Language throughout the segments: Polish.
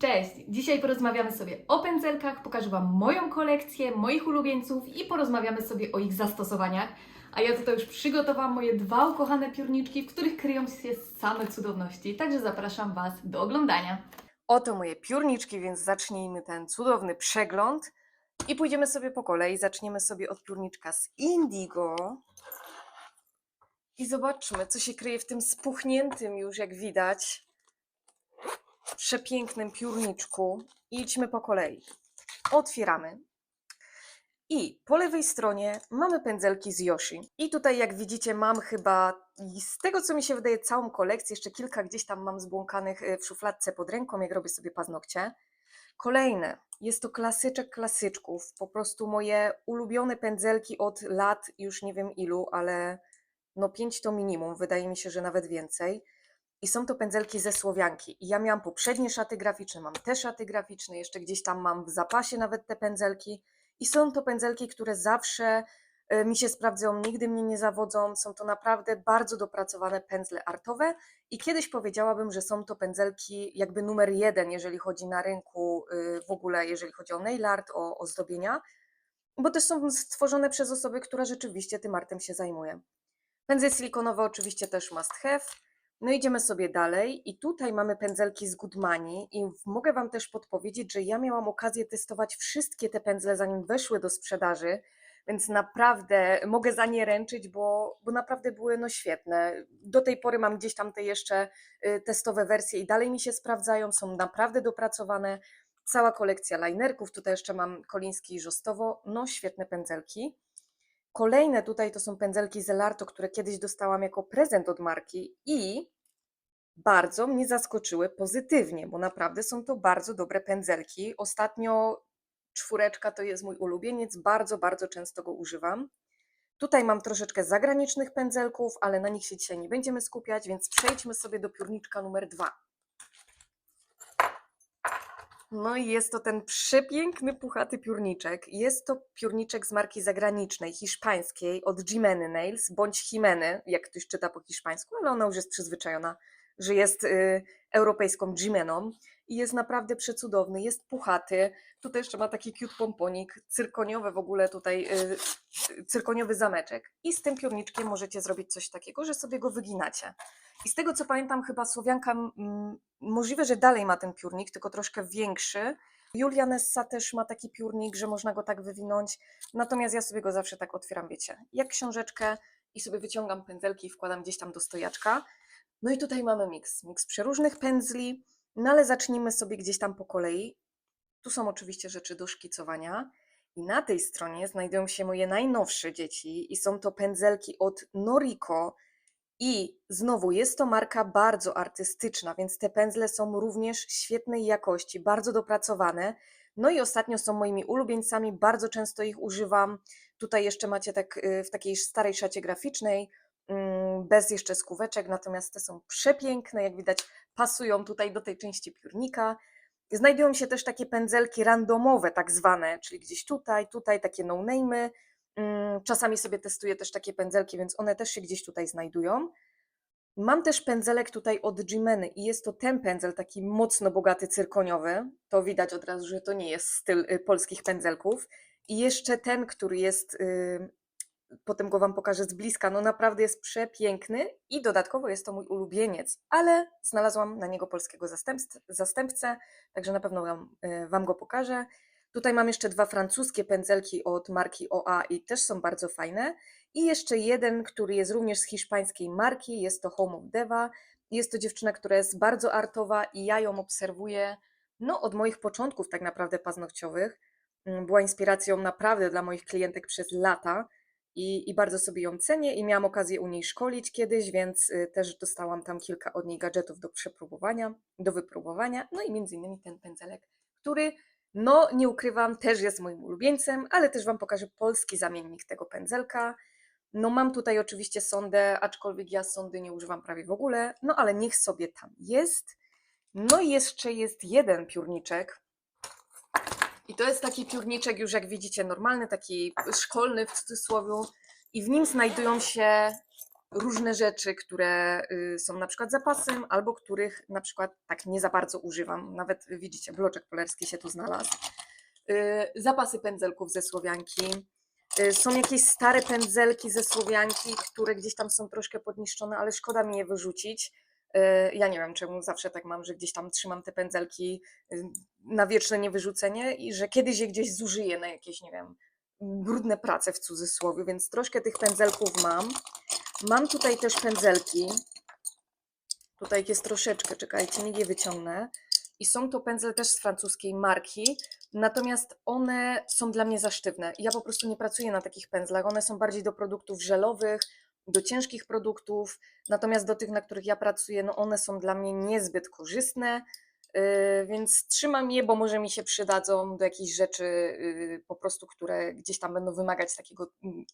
Cześć! Dzisiaj porozmawiamy sobie o pędzelkach, pokażę Wam moją kolekcję, moich ulubieńców i porozmawiamy sobie o ich zastosowaniach. A ja tutaj już przygotowałam moje dwa ukochane piórniczki, w których kryją się same cudowności, także zapraszam Was do oglądania. Oto moje piórniczki, więc zacznijmy ten cudowny przegląd i pójdziemy sobie po kolei. Zaczniemy sobie od piórniczka z Indigo i zobaczmy, co się kryje w tym spuchniętym już, jak widać, przepięknym piórniczku. Idźmy po kolei. Otwieramy. I po lewej stronie mamy pędzelki z Yoshi. I tutaj, jak widzicie, mam chyba, z tego co mi się wydaje, całą kolekcję. Jeszcze kilka gdzieś tam mam zbłąkanych y, w szufladce pod ręką, jak robię sobie paznokcie. Kolejne, jest to klasyczek klasyczków. Po prostu moje ulubione pędzelki od lat, już nie wiem ilu, ale no pięć to minimum, wydaje mi się, że nawet więcej. I są to pędzelki ze Słowianki. I ja miałam poprzednie szaty graficzne, mam te szaty graficzne, jeszcze gdzieś tam mam w zapasie nawet te pędzelki. I są to pędzelki, które zawsze e, mi się sprawdzą, nigdy mnie nie zawodzą. Są to naprawdę bardzo dopracowane pędzle artowe. I kiedyś powiedziałabym, że są to pędzelki jakby numer jeden, jeżeli chodzi na rynku y, w ogóle, jeżeli chodzi o nail art, o ozdobienia, bo też są stworzone przez osoby, która rzeczywiście tym artem się zajmuje. Pędzle silikonowe oczywiście też must have. No idziemy sobie dalej i tutaj mamy pędzelki z Goodmani i mogę Wam też podpowiedzieć, że ja miałam okazję testować wszystkie te pędzle zanim weszły do sprzedaży, więc naprawdę mogę za nie ręczyć, bo, bo naprawdę były no świetne. Do tej pory mam gdzieś tam te jeszcze y, testowe wersje i dalej mi się sprawdzają, są naprawdę dopracowane. Cała kolekcja linerków, tutaj jeszcze mam Koliński i Żostowo, no świetne pędzelki. Kolejne tutaj to są pędzelki z Elarto, które kiedyś dostałam jako prezent od marki i bardzo mnie zaskoczyły pozytywnie, bo naprawdę są to bardzo dobre pędzelki. Ostatnio czwóreczka to jest mój ulubieniec, bardzo, bardzo często go używam. Tutaj mam troszeczkę zagranicznych pędzelków, ale na nich się dzisiaj nie będziemy skupiać, więc przejdźmy sobie do piórniczka numer dwa. No i jest to ten przepiękny, puchaty piórniczek. Jest to piórniczek z marki zagranicznej, hiszpańskiej, od Jimeny Nails, bądź Jimeny, jak ktoś czyta po hiszpańsku, ale ona już jest przyzwyczajona, że jest y, europejską Jimeną. I jest naprawdę przecudowny, jest puchaty. Tutaj jeszcze ma taki cute pomponik, cyrkoniowe w ogóle tutaj, y, cyrkoniowy zameczek. I z tym piórniczkiem możecie zrobić coś takiego, że sobie go wyginacie. I z tego co pamiętam, chyba Słowianka możliwe, że dalej ma ten piórnik, tylko troszkę większy. Julia Nessa też ma taki piórnik, że można go tak wywinąć. Natomiast ja sobie go zawsze tak otwieram, wiecie, jak książeczkę i sobie wyciągam pędzelki i wkładam gdzieś tam do stojaczka. No i tutaj mamy miks, miks przeróżnych pędzli, no ale zacznijmy sobie gdzieś tam po kolei. Tu są oczywiście rzeczy do szkicowania. I na tej stronie znajdują się moje najnowsze dzieci i są to pędzelki od Noriko, i znowu jest to marka bardzo artystyczna, więc te pędzle są również świetnej jakości, bardzo dopracowane. No i ostatnio są moimi ulubieńcami, bardzo często ich używam. Tutaj jeszcze macie tak y, w takiej starej szacie graficznej, bez jeszcze skóweczek, natomiast te są przepiękne, jak widać pasują tutaj do tej części piórnika. Znajdują się też takie pędzelki randomowe, tak zwane, czyli gdzieś tutaj, tutaj takie no-name'y. Mm, Czasami sobie testuję też takie pędzelki, więc one też się gdzieś tutaj znajdują. Mam też pędzelek tutaj od Jimeny i jest to ten pędzel taki mocno bogaty cyrkoniowy. To widać od razu, że to nie jest styl y, polskich pędzelków. I jeszcze ten, który jest, y, potem go Wam pokażę z bliska, no naprawdę jest przepiękny i dodatkowo jest to mój ulubieniec, ale znalazłam na niego polskiego zastępc- zastępcę, także na pewno wam, y, wam go pokażę. Tutaj mam jeszcze dwa francuskie pędzelki od marki OA i też są bardzo fajne. I jeszcze jeden, który jest również z hiszpańskiej marki, jest to Home of Deva. Jest to dziewczyna, która jest bardzo artowa i ja ją obserwuję no, od moich początków tak naprawdę paznokciowych. Mm, Była inspiracją naprawdę dla moich klientek przez lata i, i bardzo sobie ją cenię i miałam okazję u niej szkolić kiedyś, więc y, też dostałam tam kilka od niej gadżetów do przepróbowania, do wypróbowania. No i między innymi ten pędzelek, który no, nie ukrywam, też jest moim ulubieńcem, ale też Wam pokażę polski zamiennik tego pędzelka. No, mam tutaj oczywiście sondę, aczkolwiek ja sondy nie używam prawie w ogóle, no ale niech sobie tam jest. No i jeszcze jest jeden piórniczek. I to jest taki piórniczek już jak widzicie normalny, taki szkolny w cudzysłowie i w nim znajdują się różne rzeczy, które y, są na przykład zapasem, albo których na przykład tak nie za bardzo używam. Nawet y, widzicie, bloczek polerski się tu znalazł. Y, Zapasy pędzelków ze Słowianki. Są jakieś stare pędzelki ze Słowianki, które gdzieś tam są troszkę podniszczone, ale szkoda mi je wyrzucić. Y, Ja nie wiem, czemu zawsze tak mam, że gdzieś tam trzymam te pędzelki y, na wieczne niewyrzucenie i że kiedyś je gdzieś zużyję na jakieś, nie wiem, brudne prace w cudzysłowie, więc troszkę tych pędzelków mam. Mam tutaj też pędzelki. Tutaj jest troszeczkę, czekajcie, niech je wyciągnę. I są to pędzle też z francuskiej marki, natomiast one są dla mnie za sztywne. Ja po prostu nie pracuję na takich pędzlach. One są bardziej do produktów żelowych, do ciężkich produktów, natomiast do tych, na których ja pracuję, no one są dla mnie niezbyt korzystne, yy, więc trzymam je, bo może mi się przydadzą do jakichś rzeczy yy, po prostu, które gdzieś tam będą wymagać takiego mm,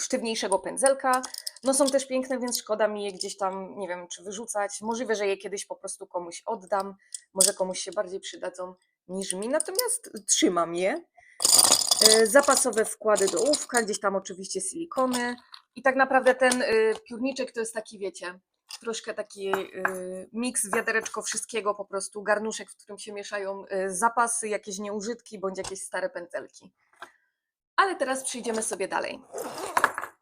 sztywniejszego pędzelka. No są też piękne, więc szkoda mi je gdzieś tam, nie wiem, czy wyrzucać. Możliwe, że je kiedyś po prostu komuś oddam, może komuś się bardziej przydadzą niż mi, natomiast trzymam je. E, Zapasowe wkłady do ołówka, gdzieś tam oczywiście silikony. I tak naprawdę ten y, piórniczek to jest taki, wiecie, troszkę taki y, miks, wiadereczko wszystkiego, po prostu garnuszek, w którym się mieszają y, zapasy, jakieś nieużytki bądź jakieś stare pędzelki. Ale teraz przejdziemy sobie dalej.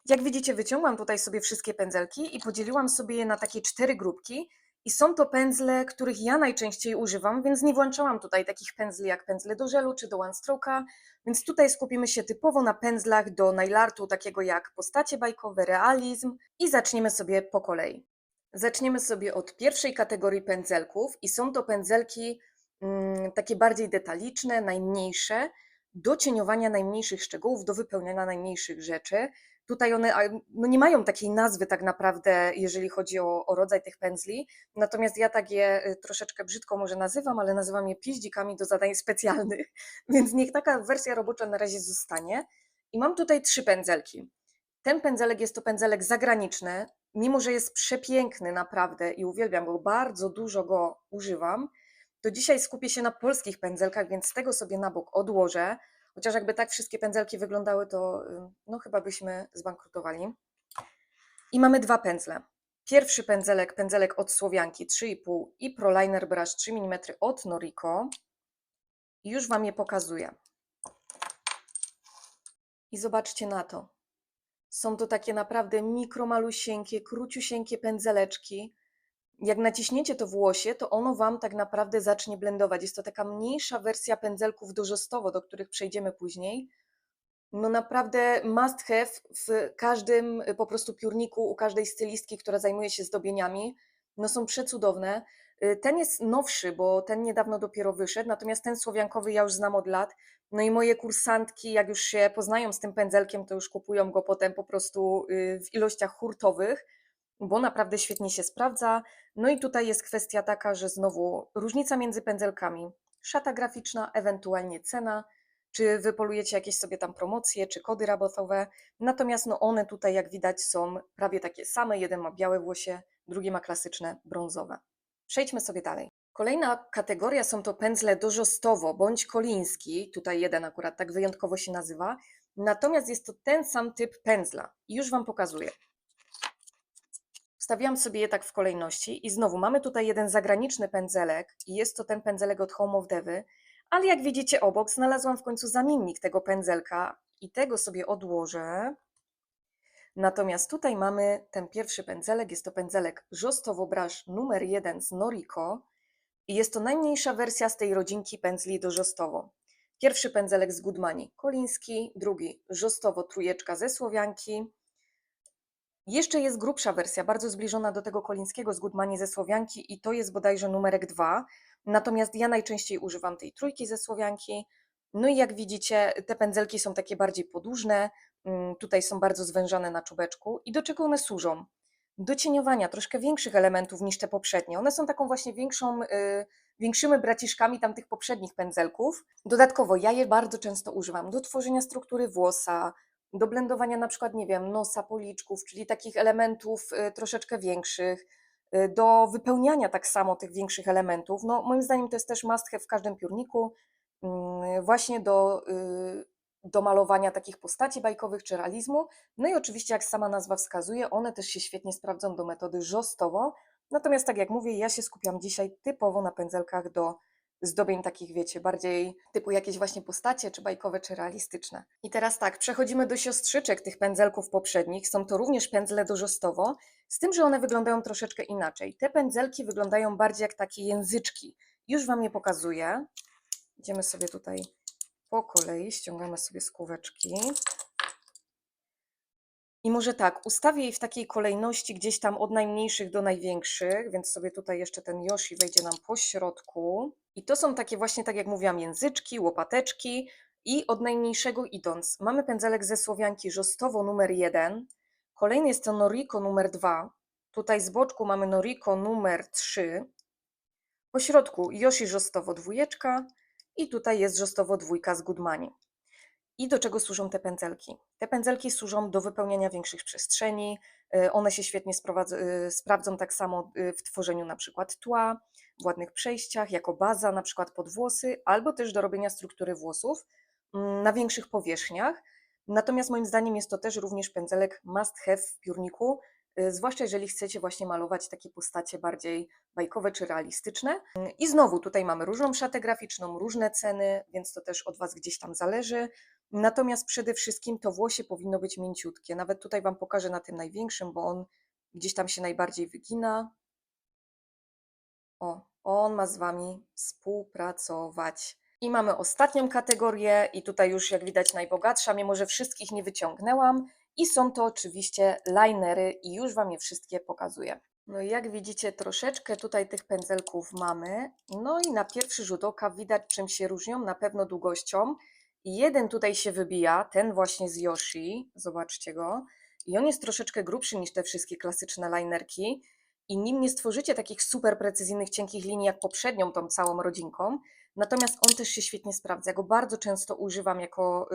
Jak widzicie, wyciągłam tutaj sobie wszystkie pędzelki i podzieliłam sobie je na takie cztery grupki. I są to pędzle, których ja najczęściej używam, więc nie włączałam tutaj takich pędzli jak pędzle do żelu czy do one stroke'a, więc tutaj skupimy się typowo na pędzlach do nailartu, takiego jak postacie bajkowe, realizm i zaczniemy sobie po kolei. Zaczniemy sobie od pierwszej kategorii pędzelków i są to pędzelki mm, takie bardziej detaliczne, najmniejsze, do cieniowania najmniejszych szczegółów, do wypełniania najmniejszych rzeczy. Tutaj one no nie mają takiej nazwy tak naprawdę, jeżeli chodzi o, o rodzaj tych pędzli, natomiast ja tak je y, troszeczkę brzydko może nazywam, ale nazywam je piździkami do zadań specjalnych, więc niech taka wersja robocza na razie zostanie. I mam tutaj trzy pędzelki. Ten pędzelek jest to pędzelek zagraniczny, mimo że jest przepiękny naprawdę i uwielbiam go, bardzo dużo go używam, to dzisiaj skupię się na polskich pędzelkach, więc tego sobie na bok odłożę. Chociaż jakby tak wszystkie pędzelki wyglądały, to y, no chyba byśmy zbankrutowali. I mamy dwa pędzle. Pierwszy pędzelek, pędzelek od Słowianki 3,5 i ProLiner Brush 3 mm od Noriko. I już Wam je pokazuję. I zobaczcie na to. Są to takie naprawdę mikromalusieńkie, króciusieńkie pędzeleczki. Jak naciśniecie to włosie, to ono Wam tak naprawdę zacznie blendować. Jest to taka mniejsza wersja pędzelków dożostowo, do których przejdziemy później. No naprawdę must have w każdym po prostu piórniku, u każdej stylistki, która zajmuje się zdobieniami. No są przecudowne. Y, Ten jest nowszy, bo ten niedawno dopiero wyszedł, natomiast ten słowiankowy ja już znam od lat. No i moje kursantki, jak już się poznają z tym pędzelkiem, to już kupują go potem po prostu y, w ilościach hurtowych, bo naprawdę świetnie się sprawdza. No i tutaj jest kwestia taka, że znowu różnica między pędzelkami. Szata graficzna, ewentualnie cena, czy wypolujecie jakieś sobie tam promocje, czy kody rabatowe. Natomiast no one tutaj, jak widać, są prawie takie same. Jeden ma białe włosie, drugi ma klasyczne brązowe. Przejdźmy sobie dalej. Kolejna kategoria są to pędzle dożostowo bądź koliński. Tutaj jeden akurat tak wyjątkowo się nazywa. Natomiast jest to ten sam typ pędzla. Już Wam pokazuję. Wstawiłam sobie je tak w kolejności i znowu mamy tutaj jeden zagraniczny pędzelek i jest to ten pędzelek od Home of Devy, ale jak widzicie obok znalazłam w końcu zamiennik tego pędzelka i tego sobie odłożę. Natomiast tutaj mamy ten pierwszy pędzelek, jest to pędzelek Żostowo Brush numer 1 z Noriko i jest to najmniejsza wersja z tej rodzinki pędzli do Żostowo. Pierwszy pędzelek z Goodmani Koliński, drugi Żostowo trójeczka ze Słowianki, jeszcze jest grubsza wersja, bardzo zbliżona do tego kolińskiego z Goodmani ze Słowianki i to jest bodajże numerek 2. Natomiast ja najczęściej używam tej trójki ze Słowianki. No i jak widzicie, te pędzelki są takie bardziej podłużne, mm, tutaj są bardzo zwężane na czubeczku. I do czego one służą? Do cieniowania troszkę większych elementów niż te poprzednie. One są taką właśnie większą, y, większymi braciszkami tamtych poprzednich pędzelków. Dodatkowo ja je bardzo często używam do tworzenia struktury włosa, do blendowania na przykład, nie wiem, nosa, policzków, czyli takich elementów y, troszeczkę większych, y, do wypełniania tak samo tych większych elementów. No, moim zdaniem to jest też must w każdym piórniku, mm, właśnie do y, do malowania takich postaci bajkowych czy realizmu. No i oczywiście, jak sama nazwa wskazuje, one też się świetnie sprawdzą do metody żostowo. Natomiast, tak jak mówię, ja się skupiam dzisiaj typowo na pędzelkach do zdobień takich, wiecie, bardziej typu jakieś właśnie postacie, czy bajkowe, czy realistyczne. I teraz tak, przechodzimy do siostrzyczek tych pędzelków poprzednich. Są to również pędzle do żostowo, z tym, że one wyglądają troszeczkę inaczej. Te pędzelki wyglądają bardziej jak takie języczki. Już Wam je pokazuję. Idziemy sobie tutaj po kolei, ściągamy sobie skóweczki. I może tak, ustawię je w takiej kolejności gdzieś tam od najmniejszych do największych, więc sobie tutaj jeszcze ten Yoshi wejdzie nam po środku. I to są takie właśnie, tak jak mówiłam, języczki, łopateczki i od najmniejszego idąc. Mamy pędzelek ze Słowianki Żostowo numer 1, kolejny jest to Noriko numer 2, tutaj z boczku mamy Noriko numer 3, po środku Yoshi Żostowo dwójeczka i tutaj jest Żostowo dwójka z Goodmani. I do czego służą te pędzelki? Te pędzelki służą do wypełniania większych przestrzeni. y, One się świetnie y, sprawdzą tak samo y, w tworzeniu na przykład tła, w ładnych przejściach, jako baza na przykład pod włosy, albo też do robienia struktury włosów mm, na większych powierzchniach. Natomiast moim zdaniem jest to też również pędzelek must have w piórniku, zwłaszcza jeżeli chcecie właśnie malować takie postacie bardziej bajkowe czy realistyczne. I znowu tutaj mamy różną szatę graficzną, różne ceny, więc to też od Was gdzieś tam zależy. Natomiast przede wszystkim to włosie powinno być mięciutkie. Nawet tutaj Wam pokażę na tym największym, bo on gdzieś tam się najbardziej wygina. O, on ma z Wami współpracować. I mamy ostatnią kategorię, i tutaj już jak widać najbogatsza, mimo że wszystkich nie wyciągnęłam. I są to oczywiście linery, i już Wam je wszystkie pokazuję. No i jak widzicie, troszeczkę tutaj tych pędzelków mamy. No i na pierwszy rzut oka widać, czym się różnią, na pewno długością. Jeden tutaj się wybija, ten właśnie z Yoshi, zobaczcie go. I on jest troszeczkę grubszy niż te wszystkie klasyczne linerki. I nim nie stworzycie takich super precyzyjnych, cienkich linii jak poprzednią, tą całą rodzinką. Natomiast on też się świetnie sprawdza. Ja go bardzo często używam jako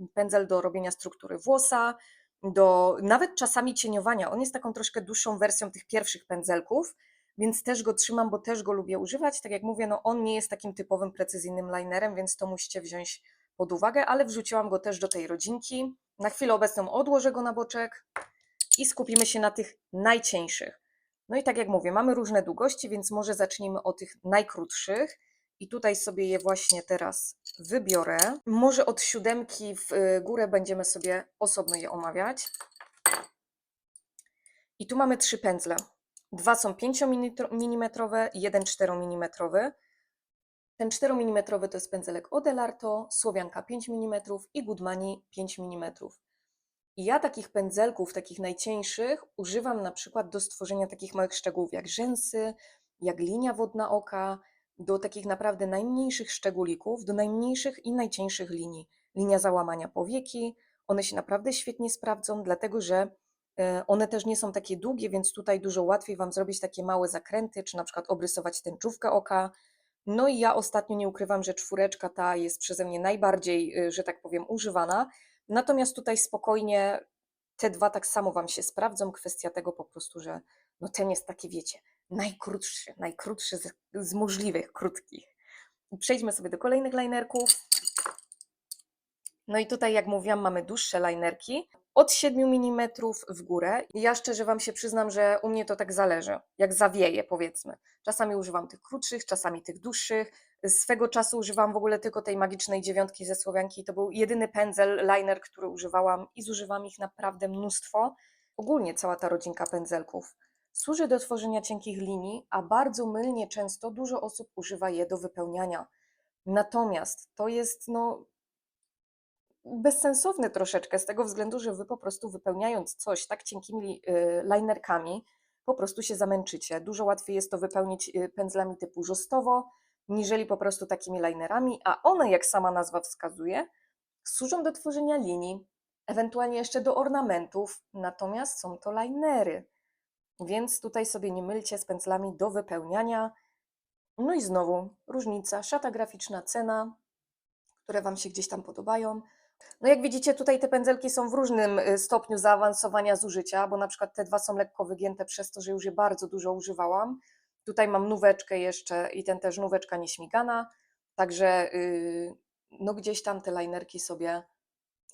y, pędzel do robienia struktury włosa, do nawet czasami cieniowania. On jest taką troszkę dłuższą wersją tych pierwszych pędzelków, więc też go trzymam, bo też go lubię używać. Tak jak mówię, no on nie jest takim typowym precyzyjnym linerem, więc to musicie wziąć pod uwagę, ale wrzuciłam go też do tej rodzinki. Na chwilę obecną odłożę go na boczek i skupimy się na tych najcieńszych. No i tak jak mówię, mamy różne długości, więc może zacznijmy od tych najkrótszych. I tutaj sobie je właśnie teraz wybiorę. Może od siódemki w y, górę będziemy sobie osobno je omawiać. I tu mamy trzy pędzle. Dwa są 5 mm, jeden 4 mm. Ten 4 mm to jest pędzelek Odelarto, Słowianka 5 mm i Goodmani 5 mm. I ja takich pędzelków, takich najcieńszych, używam na przykład do stworzenia takich małych szczegółów jak rzęsy, jak linia wodna oka, do takich naprawdę najmniejszych szczególików, do najmniejszych i najcieńszych linii. Linia załamania powieki, one się naprawdę świetnie sprawdzą, dlatego że e, one też nie są takie długie, więc tutaj dużo łatwiej Wam zrobić takie małe zakręty, czy na przykład obrysować tęczówkę oka. No i ja ostatnio nie ukrywam, że czwóreczka ta jest przeze mnie najbardziej, y, że tak powiem, używana. Natomiast tutaj spokojnie te dwa tak samo Wam się sprawdzą. Kwestia tego po prostu, że no ten jest taki, wiecie, najkrótszy, najkrótszy z, z możliwych krótkich. Przejdźmy sobie do kolejnych linerków. No i tutaj, jak mówiłam, mamy dłuższe linerki od 7 mm w górę. Ja szczerze Wam się przyznam, że u mnie to tak zależy, jak zawieje, powiedzmy. Czasami używam tych krótszych, czasami tych dłuższych. Swego czasu używałam w ogóle tylko tej magicznej dziewiątki ze Słowianki. To był jedyny pędzel, liner, który używałam i zużywam ich naprawdę mnóstwo. Ogólnie cała ta rodzinka pędzelków służy do tworzenia cienkich linii, a bardzo mylnie często dużo osób używa je do wypełniania. Natomiast to jest no, bezsensowne troszeczkę z tego względu, że wy po prostu wypełniając coś tak cienkimi y, linerkami, po prostu się zamęczycie. Dużo łatwiej jest to wypełnić y, pędzlami typu żostowo, niżeli po prostu takimi linerami, a one, jak sama nazwa wskazuje, służą do tworzenia linii, ewentualnie jeszcze do ornamentów, natomiast są to linery. Więc tutaj sobie nie mylcie z pędzlami do wypełniania. No i znowu różnica, szata graficzna, cena, które Wam się gdzieś tam podobają. No jak widzicie, tutaj te pędzelki są w różnym y, stopniu zaawansowania zużycia, bo na przykład te dwa są lekko wygięte przez to, że już je bardzo dużo używałam. Tutaj mam nóweczkę jeszcze i ten też nóweczka nieśmigana, także yy, no gdzieś tam te linerki sobie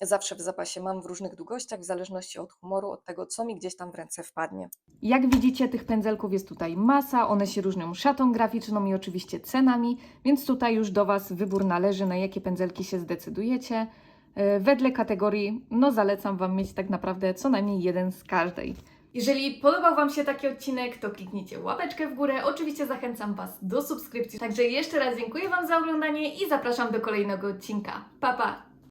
zawsze w zapasie mam w różnych długościach, w zależności od humoru, od tego, co mi gdzieś tam w ręce wpadnie. Jak widzicie, tych pędzelków jest tutaj masa, one się różnią szatą graficzną i oczywiście cenami, więc tutaj już do Was wybór należy, na jakie pędzelki się zdecydujecie. E, Wedle kategorii, no zalecam Wam mieć tak naprawdę co najmniej jeden z każdej. Jeżeli podobał Wam się taki odcinek, to kliknijcie łapeczkę w górę. Oczywiście zachęcam Was do subskrypcji. Także jeszcze raz dziękuję Wam za oglądanie i zapraszam do kolejnego odcinka. Pa, pa!